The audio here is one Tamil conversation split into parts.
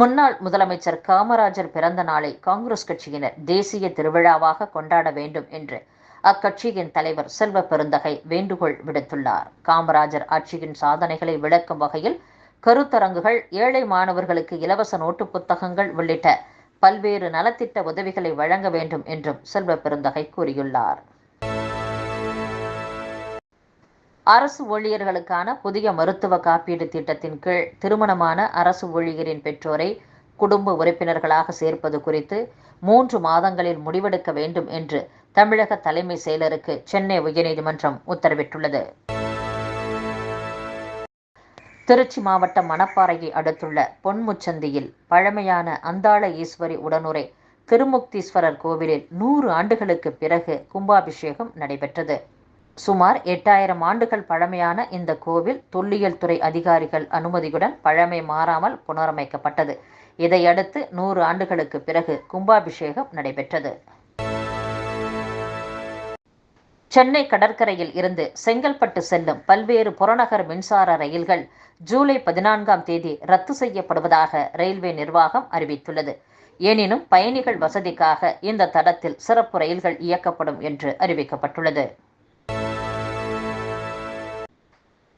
முன்னாள் முதலமைச்சர் காமராஜர் பிறந்த நாளை காங்கிரஸ் கட்சியினர் தேசிய திருவிழாவாக கொண்டாட வேண்டும் என்று அக்கட்சியின் தலைவர் செல்வ பெருந்தகை வேண்டுகோள் விடுத்துள்ளார். காமராஜர் ஆட்சியின் சாதனைகளை விளக்கும் வகையில் கருத்தரங்குகள் ஏழை மாணவர்களுக்கு இலவச நோட்டு புத்தகங்கள் உள்ளிட்ட பல்வேறு நலத்திட்ட உதவிகளை வழங்க வேண்டும் என்றும் செல்வ பெருந்தகை கூறியுள்ளார். அரசு ஊழியர்களுக்கான புதிய மருத்துவ காப்பீடு திட்டத்தின் கீழ் திருமணமான அரசு ஊழியரின் பெற்றோரை குடும்ப உறுப்பினர்களாக சேர்ப்பது குறித்து மூன்று மாதங்களில் முடிவெடுக்க வேண்டும் என்று தமிழக தலைமை செயலருக்கு சென்னை உயர்நீதிமன்றம் உத்தரவிட்டுள்ளது. திருச்சி மாவட்டம் மணப்பாறையை அடுத்துள்ள பொன்முச்சந்தியில் பழமையான அந்தாள ஈஸ்வரி உடனுரை திருமுக்தீஸ்வரர் கோவிலில் நூறு ஆண்டுகளுக்கு பிறகு கும்பாபிஷேகம் நடைபெற்றது. சுமார் எட்டாயிரம் ஆண்டுகள் பழமையான இந்த கோவில் தொல்லியல் துறை அதிகாரிகள் அனுமதியுடன் பழமை மாறாமல் புனரமைக்கப்பட்டது. இதையடுத்து நூறு ஆண்டுகளுக்கு பிறகு கும்பாபிஷேகம் நடைபெற்றது. சென்னை கடற்கரையில் இருந்து செங்கல்பட்டு செல்லும் பல்வேறு புறநகர் மின்சார ரயில்கள் ஜூலை பதினான்காம் தேதி ரத்து செய்யப்படுவதாக ரயில்வே நிர்வாகம் அறிவித்துள்ளது. எனினும் பயணிகள் வசதிக்காக இந்த தடத்தில் சிறப்பு ரயில்கள் இயக்கப்படும் என்று அறிவிக்கப்பட்டுள்ளது.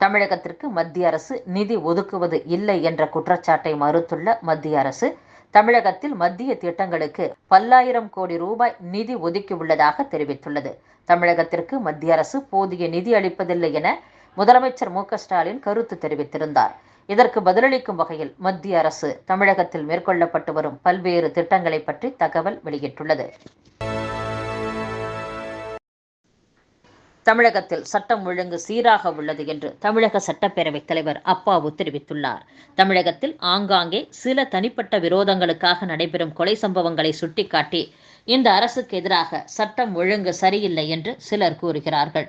தமிழகத்திற்கு மத்திய அரசு நிதி ஒதுக்குவது இல்லை என்ற குற்றச்சாட்டை மறுத்துள்ள மத்திய அரசு தமிழகத்தில் மத்திய திட்டங்களுக்கு பல்லாயிரம் கோடி ரூபாய் நிதி ஒதுக்கியுள்ளதாக தெரிவித்துள்ளது. தமிழகத்திற்கு மத்திய அரசு போதிய நிதி அளிப்பதில்லை என முதலமைச்சர் மு ஸ்டாலின் கருத்து தெரிவித்திருந்தார். இதற்கு பதிலளிக்கும் வகையில் மத்திய அரசு தமிழகத்தில் மேற்கொள்ளப்பட்டு வரும் பல்வேறு திட்டங்களை பற்றி தகவல் வெளியிட்டுள்ளது. தமிழகத்தில் சட்டம் ஒழுங்கு சீராக உள்ளது என்று தமிழக சட்டப்பேரவைத் தலைவர் அப்பாவு தெரிவித்துள்ளார். தமிழகத்தில் ஆங்காங்கே சில தனிப்பட்ட விரோதங்களுக்காக நடைபெறும் கொலை சம்பவங்களை சுட்டிக்காட்டி இந்த அரசுக்கு எதிராக சட்டம் ஒழுங்கு சரியில்லை என்று சிலர் கூறுகிறார்கள்.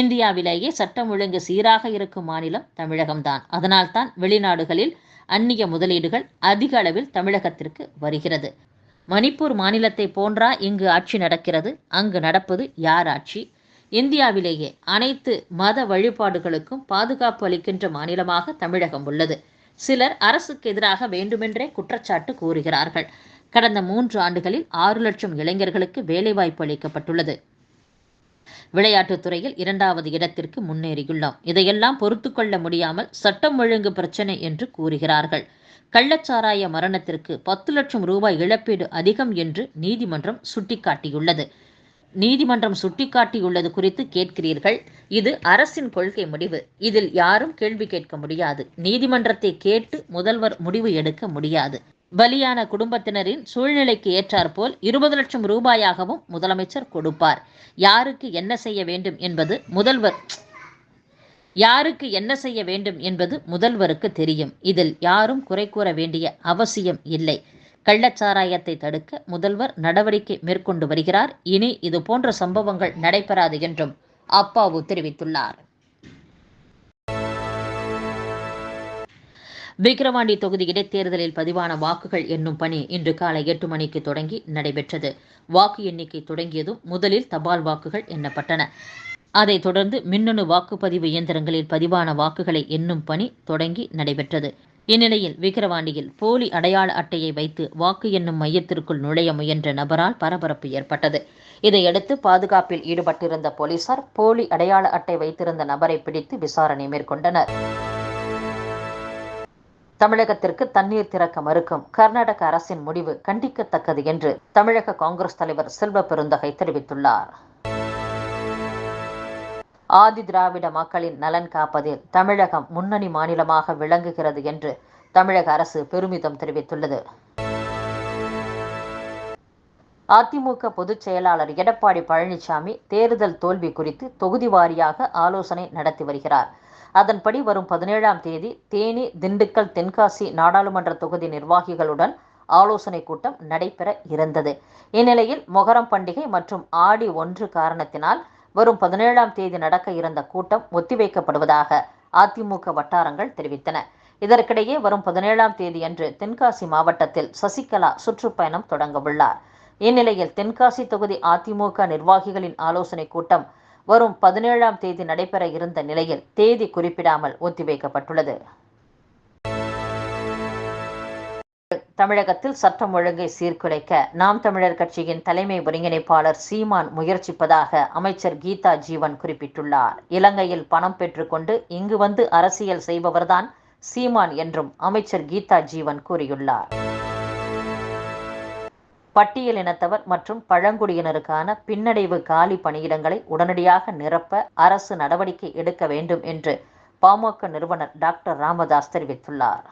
இந்தியாவிலேயே சட்டம் ஒழுங்கு சீராக இருக்கும் மாநிலம் தமிழகம்தான். அதனால்தான் வெளிநாடுகளில் அந்நிய முதலீடுகள் அதிக அளவில் தமிழகத்திற்கு வருகிறது. மணிப்பூர் மாநிலத்தை போன்றா இங்கு ஆட்சி நடக்கிறது? அங்கு நடப்பது யார் ஆட்சி? இந்தியாவிலேயே அனைத்து மத வழிபாடுகளுக்கும் பாதுகாப்பு அளிக்கின்ற மாநிலமாக தமிழகம் உள்ளது. சிலர் அரசுக்கு எதிராக வேண்டுமென்றே குற்றச்சாட்டு கூறுகிறார்கள். கடந்த மூன்று ஆண்டுகளில் ஆறு லட்சம் இளைஞர்களுக்கு வேலைவாய்ப்பு அளிக்கப்பட்டுள்ளது. விளையாட்டுத் துறையில் இரண்டாவது இடத்திற்கு முன்னேறியுள்ளோம். இதையெல்லாம் பொறுத்து கொள்ள முடியாமல் சட்டம் ஒழுங்கு பிரச்சனை என்று கூறுகிறார்கள். கள்ளச்சாராய மரணத்திற்கு பத்து லட்சம் ரூபாய் இழப்பீடு அதிகம் என்று நீதிமன்றம் சுட்டிக்காட்டியுள்ளது. நீதிமன்றம் சுட்டிக்காட்டியுள்ளது குறித்து கேட்கிறீர்கள். இது அரசின் கொள்கை முடிவு. இதில் யாரும் கேள்வி கேட்க முடியாது. நீதிமன்றத்தை கேட்டு முதல்வர் முடிவு எடுக்க முடியாது. பலியான குடும்பத்தினரின் சூழ்நிலைக்கு ஏற்றாற்போல் இருபது லட்சம் ரூபாயாகவும் முதலமைச்சர் கொடுப்பார். யாருக்கு என்ன செய்ய வேண்டும் என்பது முதல்வர் யாருக்கு என்ன செய்ய வேண்டும் என்பது முதல்வருக்கு தெரியும். இதில் யாரும் குறை கூற வேண்டிய அவசியம் இல்லை. கள்ளச்சாராயத்தை தடுக்க முதல்வர் நடவடிக்கை மேற்கொண்டு வருகிறார். இனி இது போன்ற சம்பவங்கள் நடைபெறாது என்றும் அப்பாவு தெரிவித்துள்ளார். விக்கிரவாண்டி தொகுதி இடைத்தேர்தலில் பதிவான வாக்குகள் என்னும் பணி இன்று காலை எட்டு மணிக்கு தொடங்கி நடைபெற்றது. வாக்கு எண்ணிக்கை தொடங்கியதும் முதலில் தபால் வாக்குகள் எண்ணப்பட்டன. அதைத் தொடர்ந்து மின்னணு வாக்குப்பதிவு இயந்திரங்களில் பதிவான வாக்குகளை எண்ணும் பணி தொடங்கி நடைபெற்றது. இந்நிலையில் விக்கிரவாண்டியில் போலி அடையாள அட்டையை வைத்து வாக்கு எண்ணும் மையத்திற்குள் நுழைய முயன்ற நபரால் பரபரப்பு ஏற்பட்டது. இதையடுத்து பாதுகாப்பில் ஈடுபட்டிருந்த போலீசார் போலி அடையாள அட்டை வைத்திருந்த நபரை பிடித்து விசாரணை மேற்கொண்டனர். தமிழகத்திற்கு தண்ணீர் திறக்க மறுக்கும் கர்நாடக அரசின் முடிவு கண்டிக்கத்தக்கது என்று தமிழக காங்கிரஸ் தலைவர் செல்வ பெருந்தகை தெரிவித்துள்ளார். ஆதி திராவிட மக்களின் நலன் காப்பதில் தமிழகம் முன்னணி மாநிலமாக விளங்குகிறது என்று தமிழக அரசு பெருமிதம் தெரிவித்துள்ளது. அதிமுக பொதுச் செயலாளர் எடப்பாடி பழனிசாமி தேர்தல் தோல்வி குறித்து தொகுதி வாரியாக ஆலோசனை நடத்தி வருகிறார். அதன்படி வரும் பதினேழாம் தேதி தேனி திண்டுக்கல் தென்காசி நாடாளுமன்ற தொகுதி நிர்வாகிகளுடன் ஆலோசனை கூட்டம் நடைபெற இருந்தது. இந்நிலையில் மொகரம் பண்டிகை மற்றும் ஆடி ஒன்று காரணத்தினால் வரும் பதினேழாம் தேதி நடக்க இருந்த கூட்டம் ஒத்திவைக்கப்படுவதாக அதிமுக வட்டாரங்கள் தெரிவித்தன. இதற்கிடையே வரும் பதினேழாம் தேதியன்று தென்காசி மாவட்டத்தில் சசிகலா சுற்றுப்பயணம் தொடங்க உள்ளார் இந்நிலையில் தென்காசி தொகுதி அதிமுக நிர்வாகிகளின் ஆலோசனை கூட்டம் வரும் பதினேழாம் தேதி நடைபெற இருந்த நிலையில் தேதி குறிப்பிடாமல் ஒத்திவைக்கப்பட்டுள்ளது. தமிழகத்தில் சட்டம் ஒழுங்கை சீர்குலைக்க நாம் தமிழர் கட்சியின் தலைமை ஒருங்கிணைப்பாளர் சீமான் முயற்சிப்பதாக அமைச்சர் கீதா ஜீவன் குறிப்பிட்டுள்ளார். இலங்கையில் பணம் பெற்றுக்கொண்டு இங்கு வந்து அரசியல் செய்பவர்தான் சீமான் என்றும் அமைச்சர் கீதா ஜீவன் கூறியுள்ளார். பட்டியலினத்தவர் மற்றும் பழங்குடியினருக்கான பின்னடைவு காலி பணியிடங்களை உடனடியாக நிரப்ப அரசு நடவடிக்கை எடுக்க வேண்டும் என்று பாமக நிறுவனர் டாக்டர் ராமதாஸ் தெரிவித்துள்ளார்.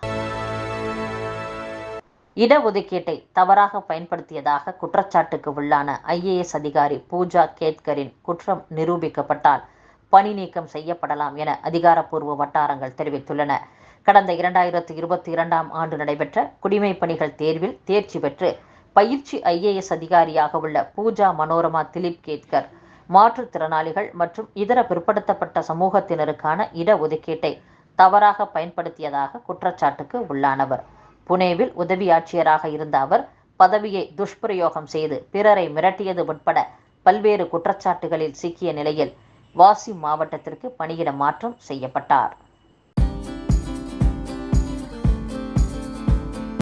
இடஒதுக்கீட்டை தவறாக பயன்படுத்தியதாக குற்றச்சாட்டுக்கு உள்ளான ஐஏஎஸ் அதிகாரி பூஜா கேத்கரின் குற்றம் நிரூபிக்கப்பட்டால் பணி நீக்கம் செய்யப்படலாம் என அதிகாரப்பூர்வ வட்டாரங்கள் தெரிவித்துள்ளன. கடந்த இரண்டாயிரத்தி இருபத்தி இரண்டாம் ஆண்டு நடைபெற்ற குடிமை பணிகள் தேர்வில் தேர்ச்சி பெற்று பயிற்சி ஐஏஎஸ் அதிகாரியாக உள்ள பூஜா மனோரமா திலீப் கேத்கர் மாற்றுத்திறனாளிகள் மற்றும் இதர பிற்படுத்தப்பட்ட சமூகத்தினருக்கான இடஒதுக்கீட்டை தவறாக பயன்படுத்தியதாக குற்றச்சாட்டுக்கு உள்ளானவர். புனேவில் உதவி ஆட்சியராக இருந்த அவர் பதவியை துஷ்பிரயோகம் செய்து பிறரை மிரட்டியது உட்பட பல்வேறு குற்றச்சாட்டுகளில் சிக்கிய நிலையில் வாசி மாவட்டத்திற்கு பணியிட மாற்றம் செய்யப்பட்டார்.